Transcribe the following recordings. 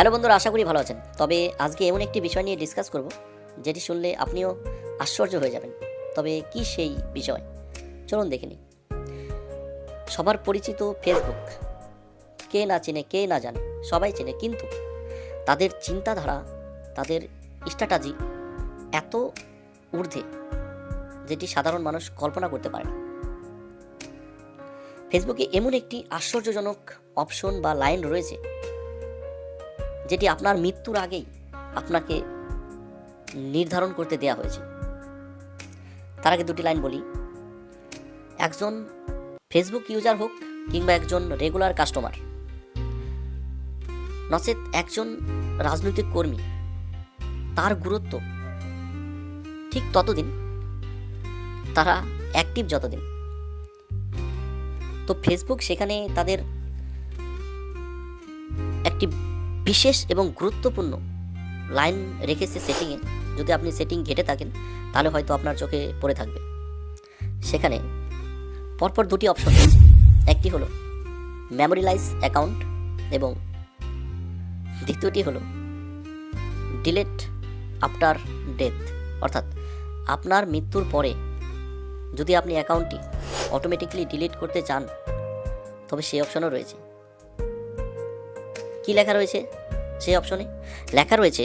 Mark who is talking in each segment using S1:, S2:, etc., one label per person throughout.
S1: Hello বন্ধুরা, আশা করি ভালো আছেন। তবে আজকে এমন একটি বিষয় নিয়ে ডিসকাস করব, যেটি শুনলে আপনিও আশ্চর্য হয়ে যাবেন। তবে কি সেই বিষয়? চলুন দেখে নিই। সবার পরিচিত ফেসবুক কে না চেনে, কে না জানে, সবাই চেনে, কিন্তু তাদের চিন্তাধারা, তাদের স্ট্র্যাটাজি এত ঊর্ধ্বে, যেটি সাধারণ মানুষ কল্পনা করতে পারে না। ফেসবুকে এমন একটি আশ্চর্যজনক অপশন বা লাইন রয়েছে যেটি আপনার মৃত্যুর আগেই আপনাকে নির্ধারণ করতে দেয়া হয়েছে। তার আগে দুটি লাইন বলি। একজন ফেসবুক ইউজার হোক কিংবা একজন রেগুলার কাস্টমার। নচেত একজন রাজনৈতিক কর্মী, তার গুরুত্ব ঠিক ততদিন তারা অ্যাক্টিভ যতদিন। তো ফেসবুক সেখানে তাদের একটি বিশেষ এবং গুরুত্বপূর্ণ লাইন রেখেছে সেটিংয়ে যদি আপনি সেটিং ঘেটে থাকেন, তাহলে হয়তো আপনার চোখে পড়ে থাকবে। সেখানে পরপর দুটি অপশন রয়েছে। একটি হলো মেমোরিলাইজ অ্যাকাউন্ট এবং দ্বিতীয়টি হলো ডিলেট আফটার ডেথ অর্থাৎ আপনার মৃত্যুর পরে যদি আপনি অ্যাকাউন্টটি অটোমেটিকলি ডিলিট করতে চান, তবে সেই অপশনও রয়েছে। কী লেখা রয়েছে? সেই অপশনে লেখা রয়েছে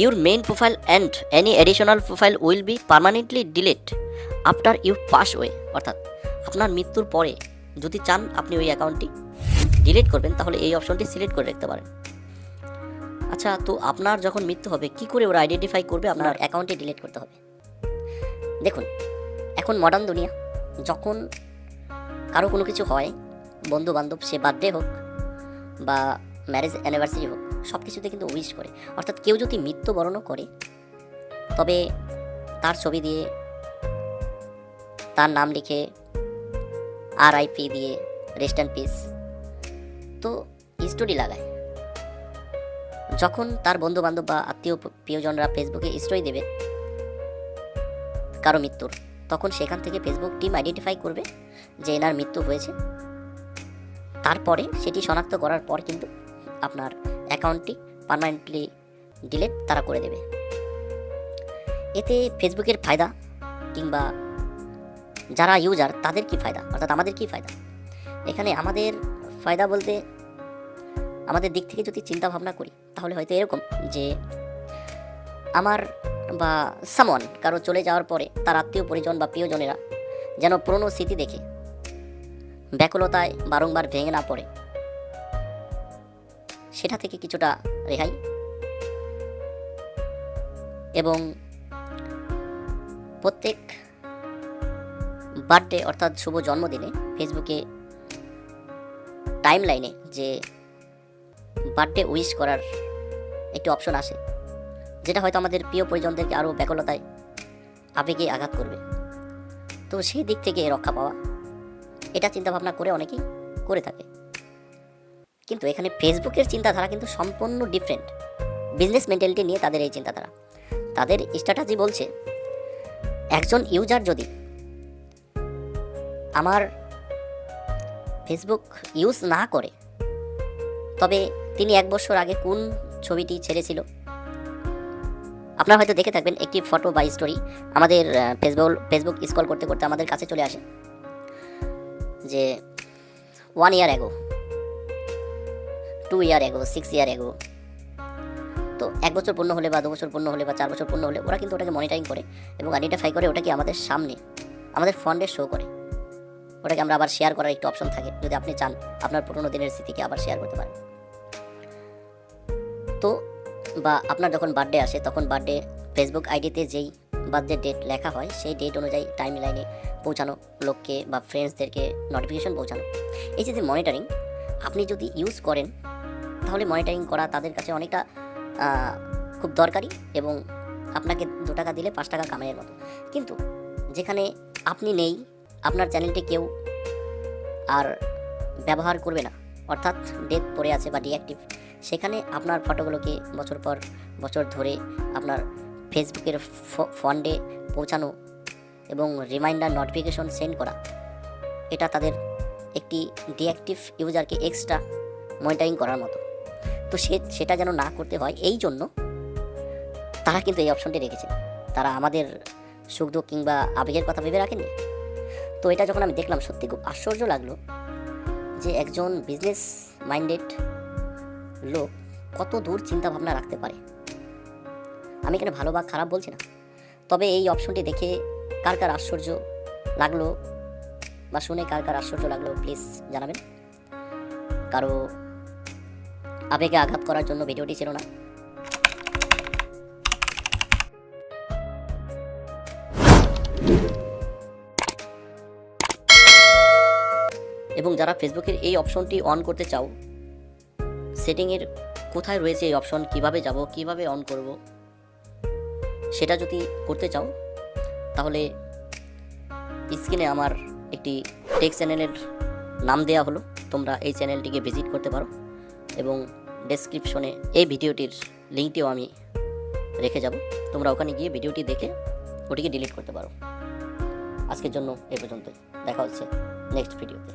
S1: your main profile and any additional profile will be permanently delete after you pass way অর্থাৎ আপনার মৃত্যুর পরে যদি চান আপনি ওই অ্যাকাউন্টটি ডিলিট করবেন তাহলে এই অপশনটি সিলেক্ট করে রাখতে পারেন। আচ্ছা তো আপনার যখন মৃত্যু হবে কি করে ওরা আইডেন্টিফাই করবে আপনার অ্যাকাউন্টটি ডিলিট করতে হবে? দেখুন এখন মডার্ন দুনিয়া যখন কারও কোনো কিছু হয় বন্ধু বান্ধব সে বার্থডে হোক বা ম্যারেজ অ্যানিভার্সারি হোক সব কিছুতে কিন্তু উইশ করে। অর্থাৎ কেউ যদি মৃত্যুবরণও করে, তবে তার ছবি দিয়ে, তার নাম লিখে আর আইপি দিয়ে রেস্ট অ্যান্ড পিস তো স্টোরি লাগায়। যখন তার বন্ধু বান্ধব বা আত্মীয় প্রিয়জনরা ফেসবুকে স্টোরি দেবে, কারও মৃত্যুর, তখন সেখান থেকে ফেসবুক টিম আইডেন্টিফাই করবে যে এনার মৃত্যু হয়েছে। তারপরে সেটি শনাক্ত করার পর কিন্তু আপনার অ্যাকাউন্টটি পারমানেন্টলি ডিলিট তারা করে দেবে। এতে ফেসবুকের ফায়দা কিংবা যারা ইউজার, তাদের কি ফায়দা? অর্থাৎ আমাদের কি ফায়দা? এখানে আমাদের ফায়দা বলতে আমাদের দিক থেকে যদি চিন্তা ভাবনা করি, তাহলে হয়তো এরকম যে আমার বা সামন কারও চলে যাওয়ার পরে তার আত্মীয় পরিজন বা প্রিয়জনেরা যেন পুরনো স্মৃতি দেখে ব্যাকুলতায় বারংবার ভেঙে না পড়ে। সেটা থেকে কিছুটা রেহাই। এবং প্রত্যেক বার্থডে অর্থাৎ শুভ জন্মদিনে ফেসবুকে টাইম লাইনে যে বার্থডে উইশ করার একটি অপশন আসে, যেটা হয়তো আমাদের প্রিয় পরিজনদেরকে আরও ব্যাকুলতায়, আবেগে আঘাত করবে। তো সেই দিক থেকে রক্ষা পাওয়া, এটা চিন্তা ভাবনা করে অনেকেই করে থাকে। কিন্তু এখানে ফেসবুকের চিন্তাধারা কিন্তু সম্পূর্ণ ডিফারেন্ট বিজনেস মেন্টালিটি নিয়ে তাদের এই চিন্তাধারা। তাদের স্ট্র্যাটাজি বলছে, একজন ইউজার যদি আমার ফেসবুক ইউজ না করে, তবে তিনি এক বছর আগে কোন ছবিটি ছেড়েছিল? আপনারা হয়তো দেখে থাকবেন, একটি ফটো বা স্টোরি আমাদের ফেসবুক ফেসবুক স্ক্রল করতে করতে আমাদের কাছে চলে আসে। যে one year ago two year ago six year এগো তো এক বছর পূর্ণ হলে বা দু বছর পূর্ণ হলে বা চার বছর পূর্ণ হলে ওরা কিন্তু ওটাকে মনিটারিং করে এবং আইডেন্টিফাই করে ওটাকে আমাদের সামনে, আমাদের ফন্ডে শো করে। ওটাকে আমরা আবার শেয়ার করার একটু অপশন থাকে, যদি আপনি চান আপনার পুরোনো দিনের স্মৃতিকে আবার শেয়ার করতে পারেন। তো বা আপনার যখন বার্থডে আসে, তখন বার্থডে ফেসবুক আইডিতে যেই বার্থডে ডেট লেখা হয়, সেই ডেট অনুযায়ী টাইম লাইনে পৌঁছানো লোককে বা ফ্রেন্ডসদেরকে নোটিফিকেশন পৌঁছানো। এই যে মনিটরিং আপনি যদি ইউজ করেন তাহলে মনিটারিং করা তাদের কাছে অনেকটা খুব দরকারি এবং আপনাকে দু টাকা দিলে পাঁচ টাকা কামাইয়ের মতো। কিন্তু যেখানে আপনি নেই, আপনার চ্যানেলটি কেউ আর ব্যবহার করবে না, অর্থাৎ ডেথ পড়ে আছে বা ডিঅ্যাক্টিভ সেখানে আপনার ফটোগুলোকে বছর পর বছর ধরে আপনার ফেসবুকের ফন্ডে পৌঁছানো এবং রিমাইন্ডার নোটিফিকেশন সেন্ড করা, এটা তাদের একটি ডিঅ্যাক্টিভ ইউজারকে এক্সট্রা মনিটারিং করার মতো। তো সে, সেটা যেন না করতে হয়, এই জন্য তারা কিন্তু এই অপশনটি রেখেছে। তারা আমাদের সুখ দুঃখ কিংবা আবেগের কথা ভেবে রাখেনি? তো এটা যখন আমি দেখলাম, সত্যি খুব আশ্চর্য লাগল যে একজন বিজনেস মাইন্ডেড লোক কত দূর চিন্তা ভাবনা রাখতে পারে। আমি এখানে ভালো বা খারাপ বলছি না। তবে এই অপশনটি দেখে কার কার আশ্চর্য লাগল বা শুনে কার কার আশ্চর্য লাগল প্লিজ জানাবেন। কারও আবেগে আঘাত করার জন্য ভিডিওটি ছিল না। এবং যারা ফেসবুকের এই অপশনটি অন করতে চাও, সেটিংয়ের কোথায় রয়েছে এই অপশন, কীভাবে যাব, কীভাবে অন করব, সেটা যদি করতে চাও, তাহলে স্ক্রিনে আমার একটি টেক চ্যানেলের নাম দেওয়া হলো, তোমরা এই চ্যানেলটিকে ভিজিট করতে পারো। এবং ডেসক্রিপশনে এই ভিডিওটির লিঙ্কটিও আমি রেখে যাব। তোমরা ওখানে গিয়ে ভিডিওটি দেখে ওটিকে ডিলিট করতে পারো। আজকের জন্য এ পর্যন্তই। দেখা হচ্ছে নেক্সট ভিডিওতে